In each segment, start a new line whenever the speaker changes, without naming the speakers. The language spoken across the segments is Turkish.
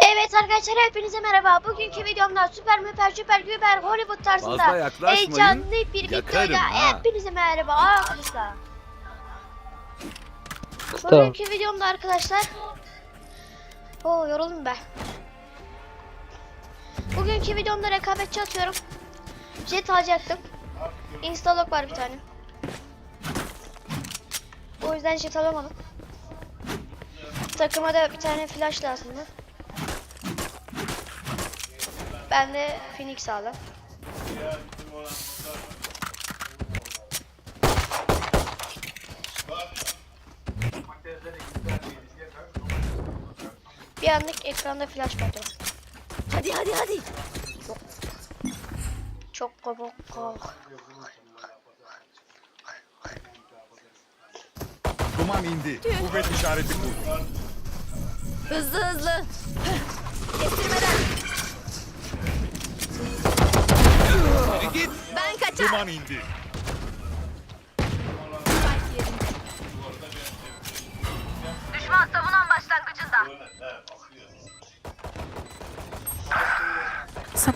Evet arkadaşlar hepinize merhaba. Bugünkü videomda süper müper süper güber Hollywood tarzında heyecanlı bir
yakarım
videoyla
ha.
hepinize merhaba arkadaşlar.
Tamam.
Bugünkü videomda arkadaşlar Oo yoruldum ben. Bugünkü videomda rekabetçi atıyorum. Jet alacaktım. Instalok var bir tane. O yüzden jet alamadım. Takıma da bir tane flash lazımdı. Ben de Phoenix aldım. Bir anlık ekranda flash patladı.
Hadi hadi hadi.
Çok komik.
Duman indi. Kuvvet işareti kur.
Hızlı hızlı. Kestirmeden.
Geri git.
Ben kaçar.
Duman indi.
Düşman savunan başlangıcında.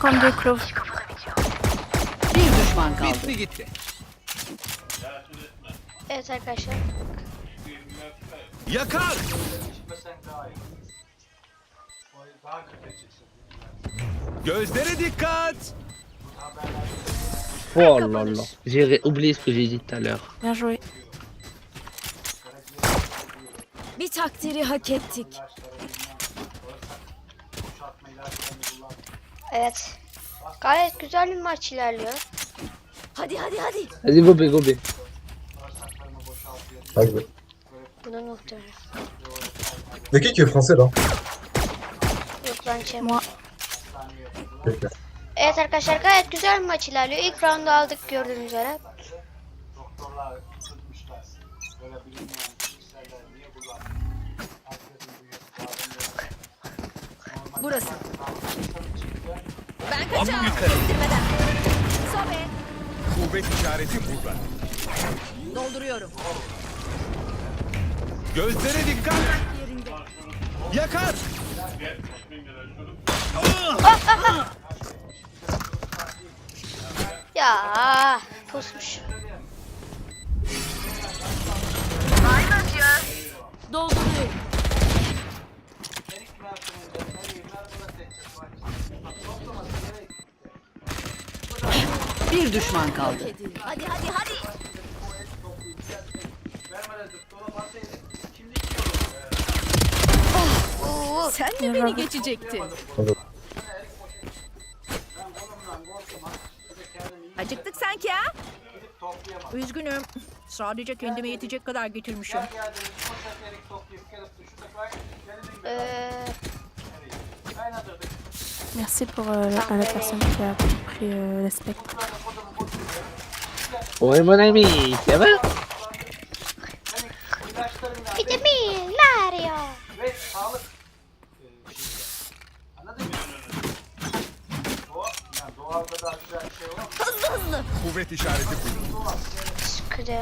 52 clove.
Bir düşman kaldı.
Bitti gitti.
Evet arkadaşlar.
Yakar. Gözlere dikkat.
Oh là là. J'ai oublié ce que j'ai dit tout à l'heure.
Bien joué.
Bir takdiri hak ettik.
Evet. Gayet güzel bir maç ilerliyor.
Hadi hadi hadi.
Vas-y, go B, go B.
Buna nokta.
Il y a qui qui est français là?
Moi.
Ok.
Evet arkadaşlar gayet güzel bir maç ilerliyor. İlk roundu aldık gördüğünüz üzere.
Burası. Ben
yukarı.
Kestirmeden. Sobe.
Kuvvet işareti burada.
Dolduruyorum.
Gözlere dikkat. Yakar.
Ya pusmuş.
Dolduruyorum.
Bir düşman kaldı.
Hadi hadi hadi. Sen de beni geçecektin. Acıktık sanki ha?
Üzgünüm. Sadece kendime yetecek kadar getirmişim.
eee,
Merci pour euh, la, à la personne qui a pris euh, le spectre.
Ouais, mon ami, ça va
vitamin Mario.
Hızlı hızlı.
Kuvvet işareti kur.
Sıkıdan.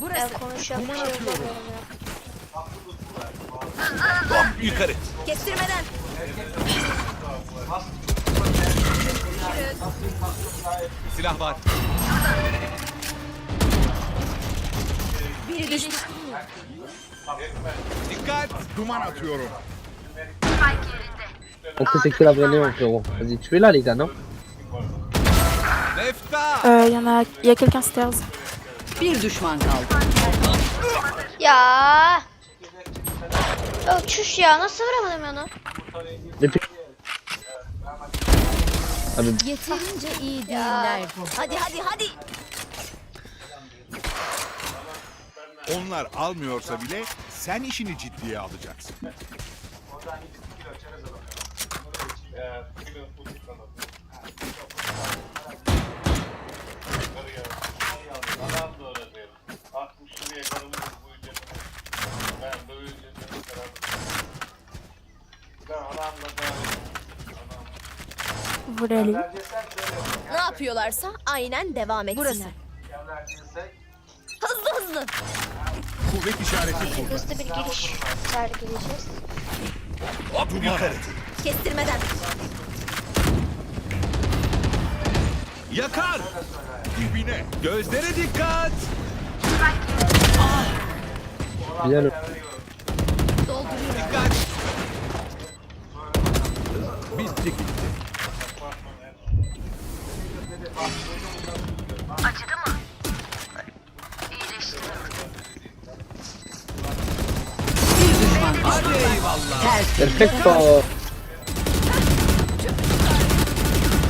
Burası.
Ben konuşuyorum. bir şey yapamıyorum ya.
Hop yukarı.
Kestirmeden.
Silah var.
Biri düştü.
Dikkat. Duman atıyorum.
On peut s'écrire la vraie Léon, frérot. Vas-y, tu es là, les gars, non
Nefta.
Euh, Il y en a, il y a quelqu'un stairs.
Bir düşman kaldı.
Ya. Ya çüş ya nasıl vuramadım onu?
Yeterince iyi değiller bu. Hadi hadi hadi.
Onlar almıyorsa bile sen işini ciddiye alacaksın.
Où
Ne yapıyorlarsa aynen devam etsinler.
Burası.
Hızlı hızlı.
Kuvvet işareti burada.
Hızlı bir giriş sergileyeceğiz.
Hop yukarı.
Kestirmeden.
Yakar. Dibine. Gözlere dikkat.
Bien.
Dikkat. Bitti gitti.
Perfecto.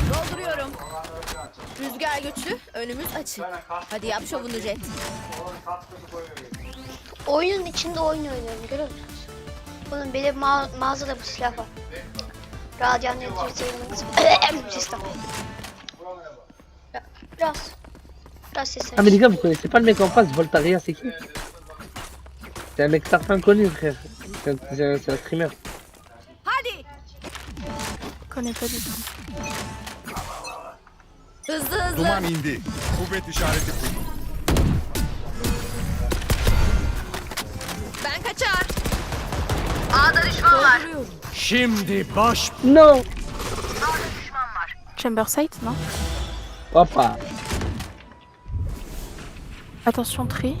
Dolduruyorum. Rüzgar güçlü, önümüz açık. Hadi yap şovunu Jet.
Oyunun içinde oyun oynuyorum görüyor musunuz? Bunun de ma- mağazada bu silah var. Radyan Entertainment System. Biraz. Biraz sesini.
Ah mais les gars, vous connaissez pas le mec en face, Voltaria, c'est qui C'est un mec certain connu, frère. C'est un, un streamer.
Connais pas du tout.
Hızlı hızlı.
Duman indi. Kuvvet işareti burada.
Ben kaçar.
Şimdi baş
Non
Chamber site, non?
Hoppa
Attention, tri.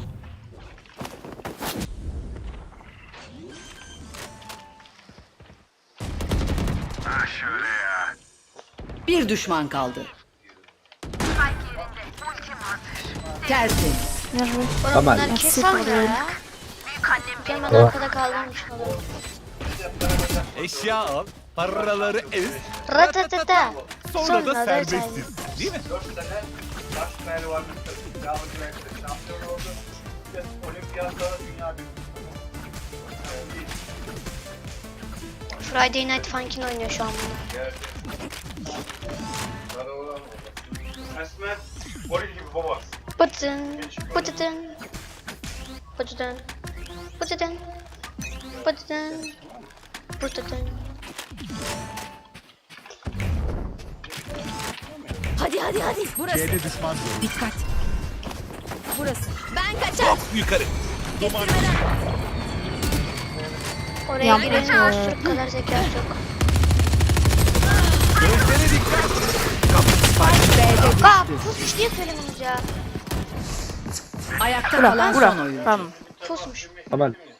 Bir düşman kaldı. Tertemiz.
Kes ya. Hemen
Tamam.
arkada kaldırmış olalım.
eşya al. Paraları ez.
Ratatata.
Sonra da serbestiz. Değil mi?
Friday Night Funkin' oynuyor şu an bunu. Bıtın, bıtıtın, bıtıtın, bıtıtın, bıtıtın, bıtıtın.
Hadi hadi hadi. Burası.
C'de düşman görüldü.
Dikkat.
Burası. Ben kaçar.
Yukarı.
Kestirmeden.
Oraya girenin Türk kadar zekası yok.
Gözlere dikkat.
Aa, pusmuş diye söylememiz ya.
Ayakta kalan son
Oula,
oyun.
pardon.
Pusmuş.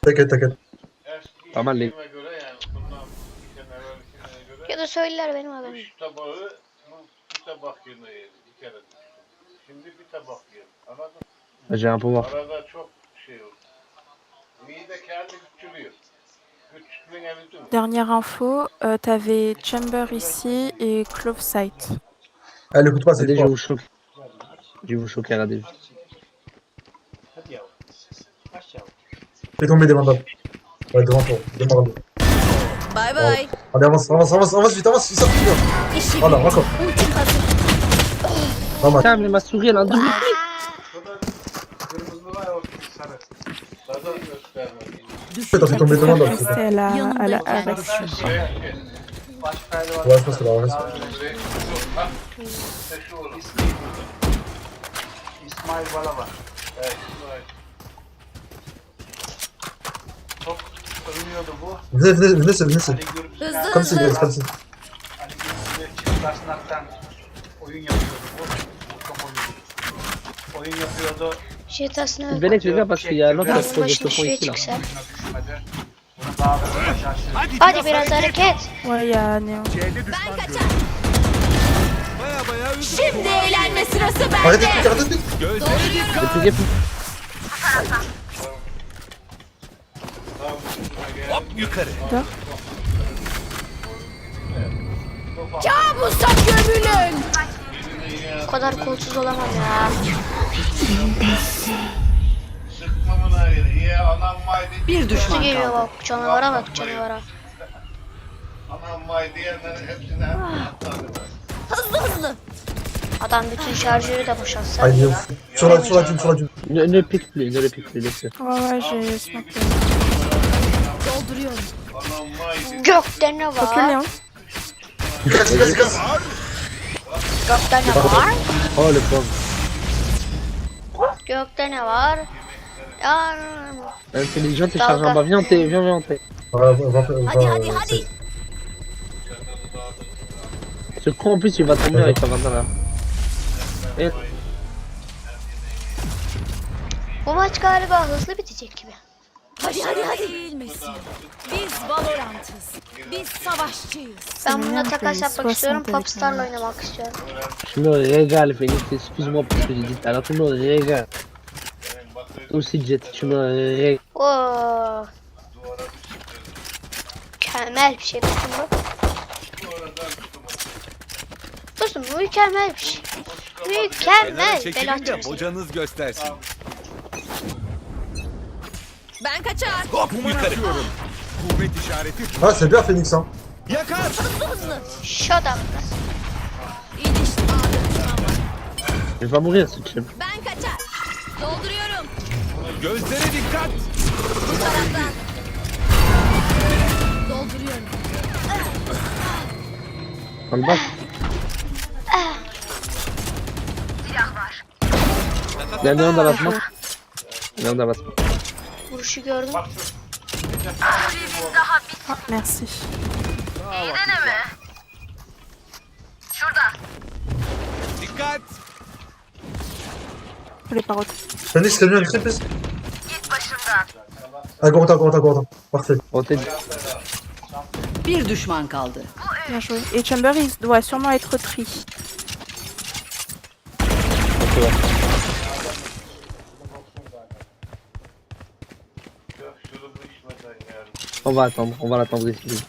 T'inquiète, t'inquiète.
Pas mal, les
Ya da söylerler benim haberim. yok.
tabağı bu bir tabak yerine yedi bir kere. Şimdi bir tabak yiyelim. Anladın mı?
J'ai un pouvoir.
Arada
Dernière info, euh, t'avais Chamber ici et Clove site.
Elle écoute pas, c'est
Radé, je
toi.
vais vous choquer. Je vais vous choquer.
Fais tomber des mandats. Ouais, devant toi. Démarre.
Bay bay.
Allez, avance, avance, avance, avance vite, avance, finit.
İşi
Voilà, encore. Pas mal.
Putain, mais ma souris, elle a un double clic
je pense que là, on reste.
İşte şu olur. İsmail Bala var. Evet İsmail. Çok övünüyordu bu.
Venez, venez, venez, venez, venez.
Ali Gürbüz
Hızlı
Comme c'est,
hızlı.
comme c'est.
Ali Gürbüz'le çift kasnaktan oyun yapıyordu bu. Bu Çok oyuncu. Oyun yapıyordu.
Jetasını
Venez avec les gars, parce qu'il y a un autre
Yalnız
projet de
başına
fond
şuraya çıksa.
Da.
Hadi,
Hadi biraz hareket.
Ouais, il y a Néo.
C'de düşman
Ben kaçar.
Baya baya üzüm.
Şimdi eğlenme sırası bende.
Fais gaffe.
Hop yukarı.
Kabusa gömülün.
Bu kadar kolsuz olamam ya.
Bir düşman
geliyor
kaldı.
bak canavara bak canavara.
Hızlı hızlı.
Adam bütün şarjörü de boşaltsa.
Allez, viens. Sur la, sur la dune, sur la dune.
Ne, ne plus, ne plus, laissez.
Ouais, ouais, j'ai smoké.
Dolduruyorum.
Gökte ne var?
Casse.
Gökte ne var?
Oh, le Yok
da ne var?
Ya. Intelligente et
sergent,
bah viens, viens, viens,
viens.
Ce con en plus il va tomber avec sa bandana. Et...
Bu maç galiba hızlı bitecek gibi.
Hadi hadi hadi. Değilmesin. Biz Valorant'ız. Biz savaşçıyız.
Ben bununla
bien
takas yapmak istiyorum.
60 avec
Popstar'la oynamak istiyorum.
je me régale, Phoenix. Excuse-moi pour ce que j'ai dit. Alors, régales. Aussi, Jet, tu me régales.
Oo. Mükemmel bir şey dostum bu. Dostum bu mükemmel bir şey. Mükemmel.
Kenara çekilin de
Belatçı.
hocanız göstersin.
Ben kaçar.
Hop yukarı. Kuvvet işareti.
Ah, c'est bien Phoenix, hein.
Yakar.
Shut up.
İyileşti.
Je vais pas mourir, ce chien.
Ben kaçar. Dolduruyorum.
Gözlere dikkat.
Bu taraftan. Dolduruyorum.
En bas. Il y en a un dans la smoke. Il y en a un dans la smoke.
Kuşu gördüm. Bak şu.
Ah, merci. İyi deneme. Şurada.
Dikkat.
Je l'ai pas retrouvé.
Tenez, c'est bien, c'est bien. Git başımdan. Ah, gros, attends, gros, attends, gros, attends. Parfait.
Roté.
Bir düşman kaldı.
Bien joué. Et Chamber, il doit sûrement être tri. Ok, ouais.
On va attendre, on va l'attendre ici.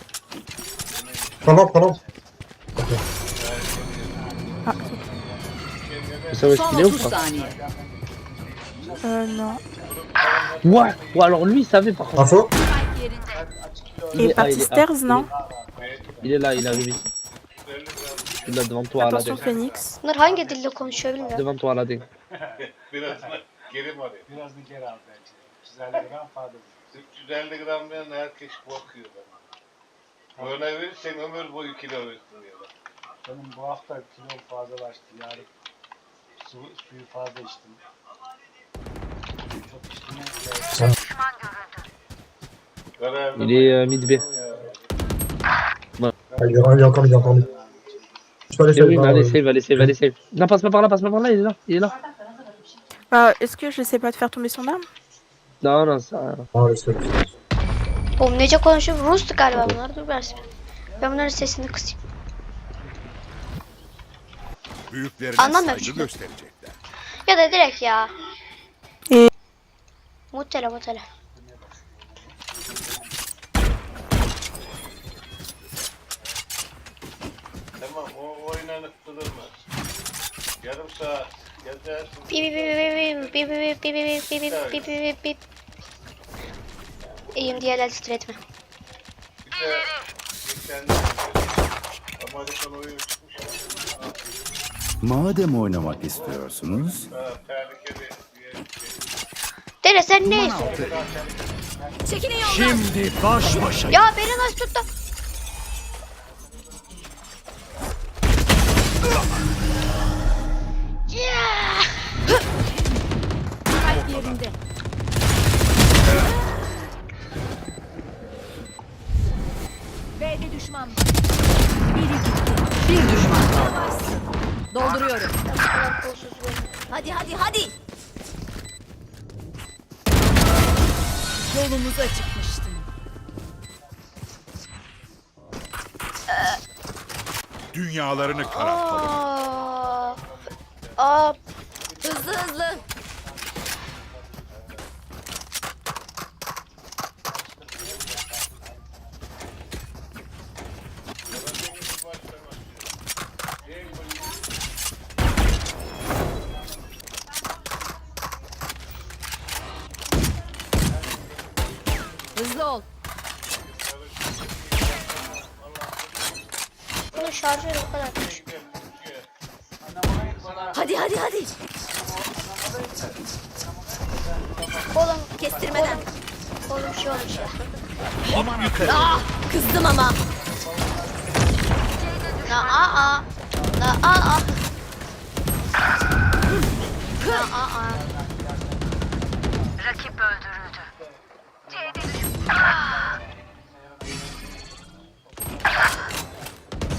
Prends-le, prends-le.
Vous savez ce qu'il est ou
30
pas.
Euh, non.
Ouais Ou alors lui, il savait par contre.
Info.
Il
Et
est- ah,
parti
est-
stairs,
ah,
non
Il est là, il arrive ici. Il est là devant toi,
Attention,
Aladdin.
Phoenix.
Bunlar hangi dilde konuşuyor bilmiyorum.
Devant toi, Aladdin.
Biraz geri mi alayım? Biraz da geri al bence. 350 gram fazla. 350 gramdan herkes korkuyor bana. Böyle verirsen ömür boyu kilo verirsin diyorlar. Benim bu hafta kilo fazlalaştı. Yani su, suyu fazla içtim. Çok içtim.
Il est euh, mid B.
Ah, il est encore, il est encore. Je peux aller
Et
faire
oui,
bah,
allez,
euh,
save, allez, save, allez, save. Non, passe pas par là, passe pas par là, il est là, il est là.
Euh, Est-ce que je sais pas de faire tomber son arme
Ça.
Ah, laisse-le.
Oğlum nece konuşuyor? Rus'tu galiba bunlar. Dur biraz. Ben bunların sesini kısayım.
Büyüklerine
Anlamıyorum
saygı
şimdi.
gösterecekler.
Ya da direkt ya.
İyi.
Mutele mutele.
Tamam o oynanıp durulmaz. Yarım saat gezersin.
Bip bip bip bip bip bip bip bip bip bip bip bip bip. İyiyim diye el titretme.
Bir de geçen Amerikan oyun çıkmış.
Madem oynamak istiyorsunuz,
Ha, tehlikeli.
Dere sen ne istiyorsun?
Çekilin yoldan.
şimdi baş başa.
Ya beni nasıl tuttu?
Dünyalarını karartalım.
Aa, aa,
Hızlı hızlı.
Rakip öldürüldü.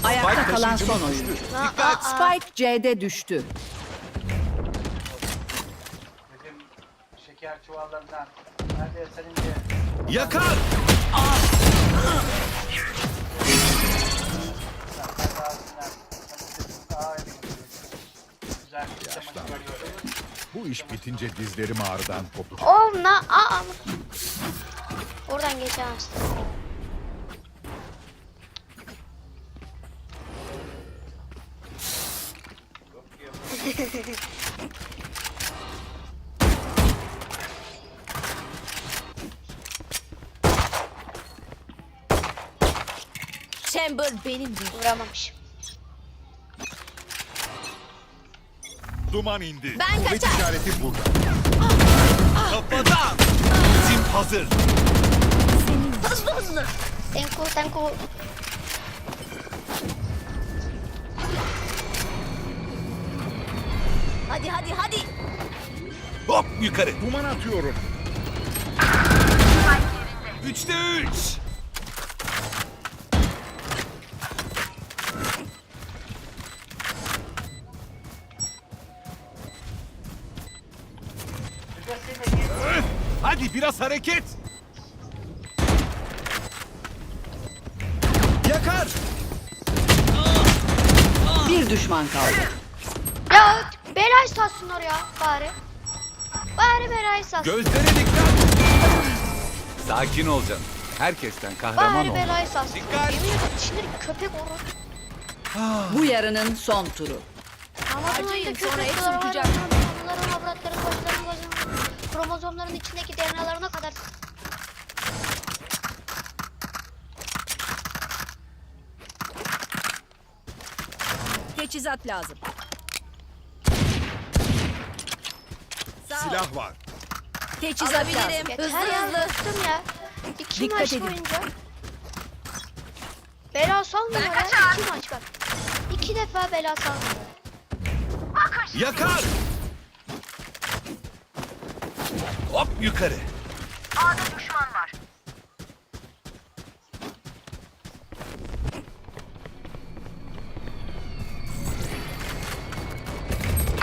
Ayakta kalan son oyuncu. Spike C'de
düştü. Bizim şeker çuvallarından.
Nerede senin diye.
Yakar! Güzel bir
sistematik. Bu iş bitince dizlerim ağrıdan kopacak.
Oğlum na aa. Oradan geçemezsin.
Chamber benimdi.
Vuramamış.
Duman indi.
Ben
Kuvvet
kaçar.
işareti burada. Kafadan! Tim hazır.
Hızlı hızlı.
Tenku tenku.
Hadi hadi hadi.
Hop yukarı. Duman atıyorum. Üçte üç. Biraz hareket. Yakar.
Bir düşman kaldı.
Ya bela istasyonları ya bari. Bari bela istasyon.
Gözlere dikkat. Sakin ol canım. Herkesten kahraman
Bari
ol.
bela istasyon.
Dikkat.
Yemin ederim içinde köpek olur.
Bu yarının son turu.
Amazon'da
Acıyın,
köpek
sonra hepsi
var.
uçacak.
Onların avratların, koçların, koçların, kromozomların içindeki DNA'larına kadar.
Teçhizat lazım.
Sağ ol.
Silah var.
Teçhizat lazım.
Alabilirim.
Yeter
Hızlı
ya
hızlı.
bıktım ya. İki
Dikkat
maç
edin.
boyunca. Bela salmıyor ya. İki maç bak. İki defa bela salmıyor.
Yakar. Hop yukarı.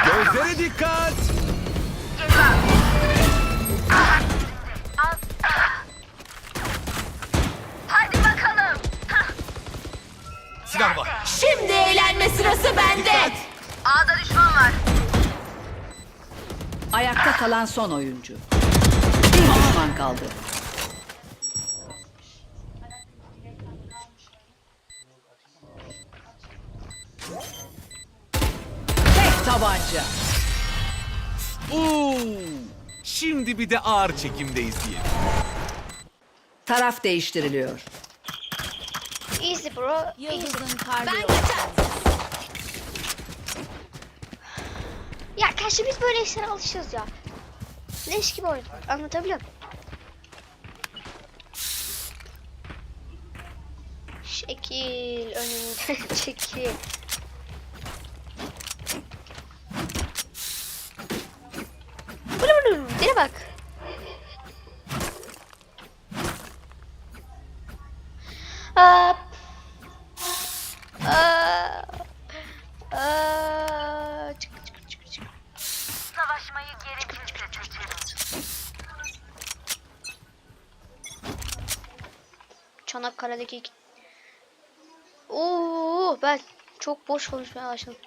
Gözlere dikkat. Silah var.
Şimdi eğlenme sırası bende.
Ayakta kalan son oyuncu. Bir düşman kaldı. Tek tabanca.
Oo. Şimdi bir de ağır çekimde izleyelim.
Taraf değiştiriliyor.
Easy bro.
Yıldızın parlıyor. Ben kaçar.
Ya karşı biz böyle işlere alışıyoruz ya. Leş gibi oyun. Anlatabiliyor muyum? Şekil önünden çekil. Çanakkale'deki iki... Oo, ben çok boş konuşmaya başladım.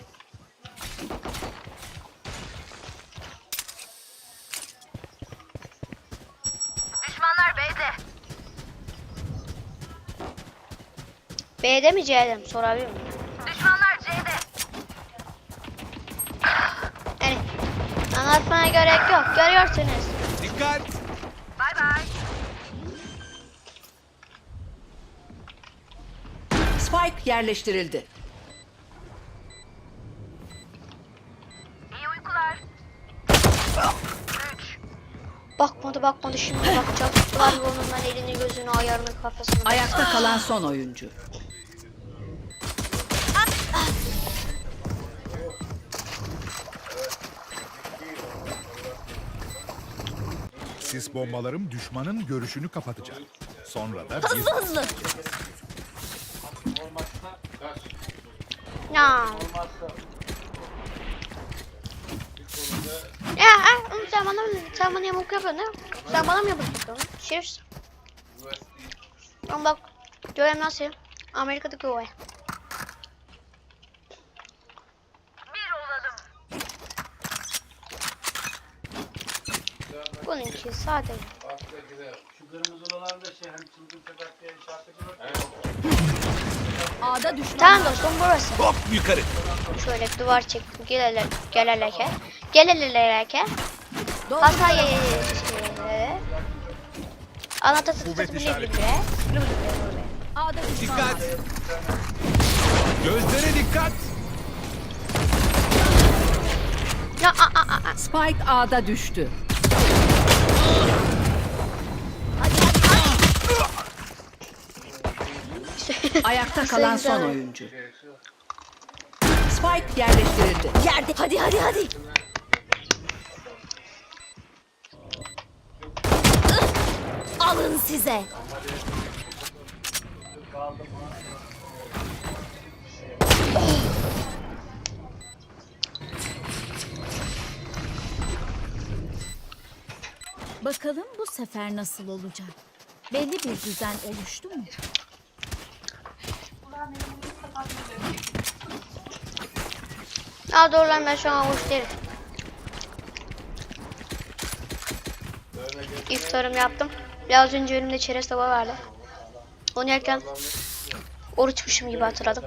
B'de mi C'de mi sorabilir miyim? Düşmanlar C'de. Yani anlatmaya gerek yok. Görüyorsunuz.
Dikkat.
Spike yerleştirildi.
Bakmadı bakmadı şimdi bakacak. Var yolundan elini gözünü ayarını kafasını.
Ayakta kalan son oyuncu.
Sis bombalarım düşmanın görüşünü kapatacak. Sonra da
Hızlı
bir
hızlı.
Ya. Ya oğlum sen bana sen bana yamuk yapıyorsun değil mi? Sen bana mı yamuk yapıyorsun? Cheers. Ama bak görelim nasıl? Amerika'daki olay. Bununki sade.
A'da düşman
Tamam dostum burası.
hop yukarı.
Şöyle duvar çektim. Gelele, geleleke. Geleleleke.
Dolduruyorum.
Hatay Anahtar
Kuvvet
bile
işareti.
bile.
A'da düşman
Dikkat. Gözlere dikkat.
Ya a a. a.
Spike A'da düştü. Ayakta kalan son oyuncu. Spike yerleştirildi.
Yerde. Hadi hadi hadi. Alın size. Bakalım bu sefer nasıl olacak? Belli bir düzen oluştu mu?
Aa doğru lan ben şu an avuç değilim. İftarım yaptım. Biraz önce önümde çerez tava vardı. Onu yerken oruçmuşum gibi hatırladım.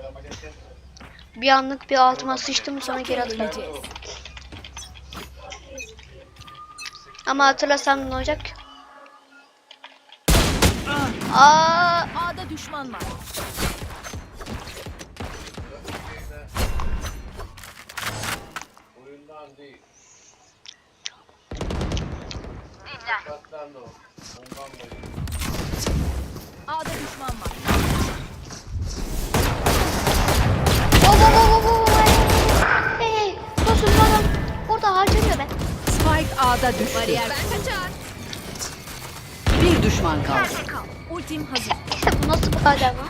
Bir anlık bir altıma sıçtım sonra geri hatırladım. Ama hatırlasam ne olacak? Aa,
A'da düşman var.
Oyundan değil. Sakatlandı o. Ondan dolayı.
A'da düşman var.
Wo wo wo wo wo Hey hey dostum bu adam burada harcanıyor be.
Spike A'da düştü.
Bariyer ben kaçar.
Bir düşman kaldı.
Ultim hazır.
bu nasıl bir adam ha?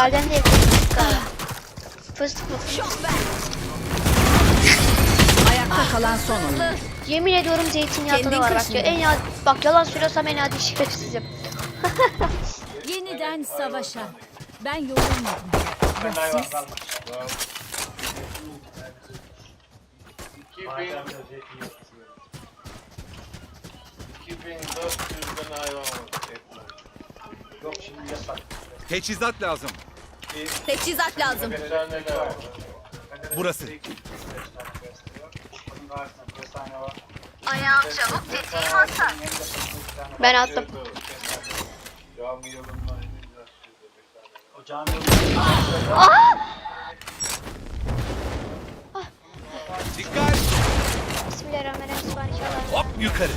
Alden değil fıstık mı?
Şok ver.
Ayakta kalan son.
Yemin ediyorum zeytinyağı tadı var bak ya. En ya bak yalan söylüyorsam en adi şerefsizim.
Yeniden savaşa. Ben yorulmadım. Ya siz?
2000 2400'den hayvan var. Etmez.
Teçhizat lazım.
Teçhizat lazım.
Burası.
Ben attım.
Cami yolundan ineceğiz şurada bir
Dikkat.
Bismillahirrahmanirrahim.
Hop yukarı.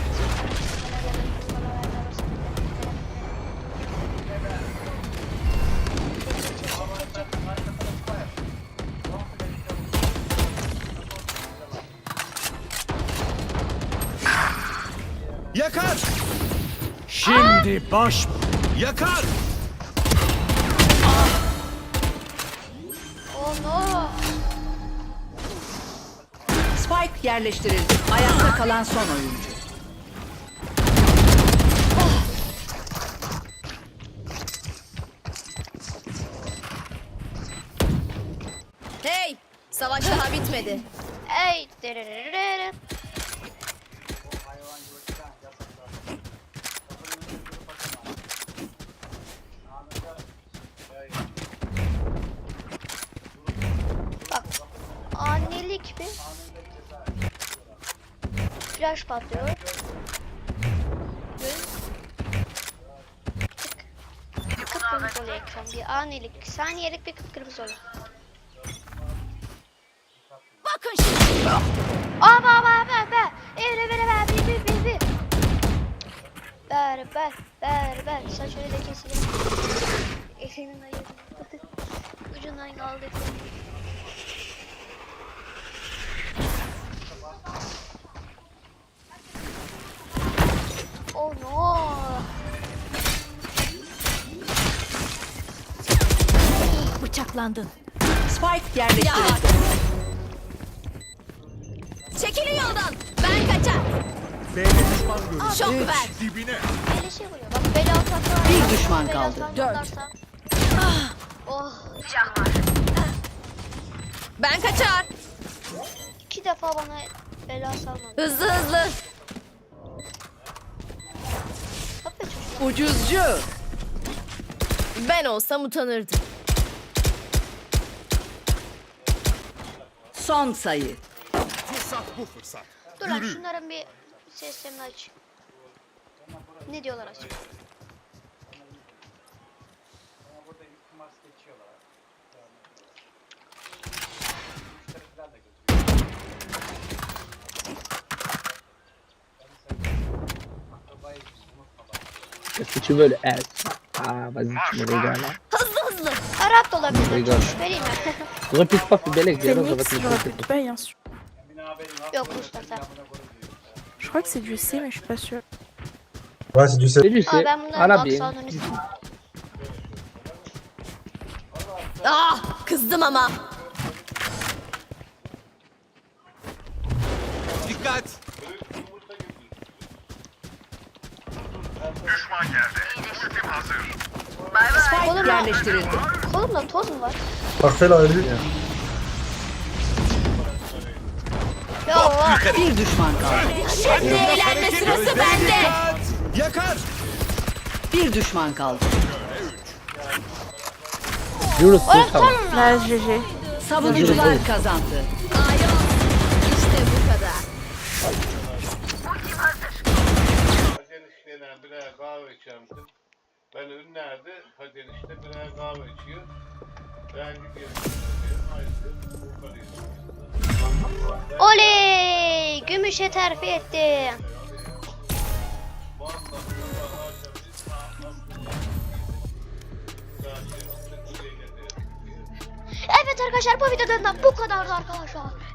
Şimdi baş. Yakar.
Oh no.
Spike yerleştirildi. Ayakta kalan son oyuncu.
Hey! Savaş daha bitmedi.
Ey. Bak. Annelik mi? Flash patlıyor. Kıpkırmızı oluyor ekran. Bir annelik. Saniyelik bir kıpkırmızı oluyor.
Bakın şimdi.
Aa ba ba ba ba. Evre vere ver bir bir bir bir. Ber ber ber ber. Saç öyle de kesilir. Efe'nin ayırdı. Ucundan kaldı. Oh no.
Bıçaklandın.
Spike yerleştirildi.
Çekilin yoldan. Ben kaçar. B'de düşman
görüldü. Şok ver. Dibine. Bak bela atarsa.
Bir düşman kaldı.
Dört. Ah. Oh. Can var.
Ben kaçar.
İki defa bana bela salmadı.
Hızlı hızlı.
Ucuzcu.
Ben olsam utanırdım.
Son sayı.
Dur lan şunların bir seslerini aç. Ne diyorlar aç.
Est-ce que tu veux le S? Ah, vas-y, tu me régales.
Hızlı hızlı.
Arap da olabilir.
Regarde.
Vereyim mi?
Répète pas, fais belle avec ça va
Phoenix,
te le
pas, hein,
Yok sen.
Je crois que c'est du C, mais je suis pas sûre.
Ouais, c'est du C.
C'est du
Aa
C.
ben bunların
Arabi.
aksanını istiyorum.
Ah kızdım ama.
Dikkat!
Spike
Kolumla,
yerleştirildi.
kolumda toz mu var?
Là, lui.
Ya var.
Bir düşman kaldı.
Şimdi eğlenme sırası bende.
Yakar!
Bir düşman kaldı.
Yunus, dur tamam.
tamam.
Savunucular kazandı.
Birer kahve içerdim. Ben ünlerde Hacer işte birer kahve içiyor. Ben gidiyorum.
Oley! Gümüşe terfi ettim. Evet arkadaşlar bu videodan da bu kadardı arkadaşlar.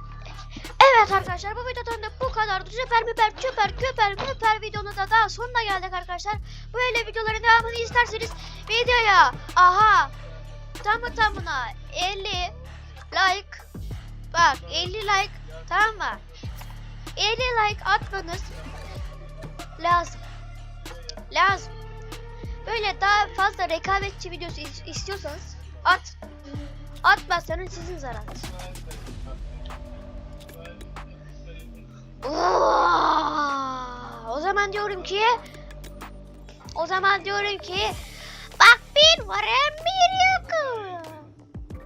Evet arkadaşlar bu videodan da bu kadardı. Süper müper süper köper müper videonun da daha sonuna geldik arkadaşlar. Böyle videoların devamını isterseniz videoya aha tamı tamına 50 like bak 50 like tamam mı? 50 like atmanız lazım. Lazım. Böyle daha fazla rekabetçi videosu is- istiyorsanız at. Atmazsanız sizin zararınız. O zaman diyorum ki o zaman diyorum ki bak bir var hem bir yok.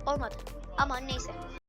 Olmadı. Ama neyse.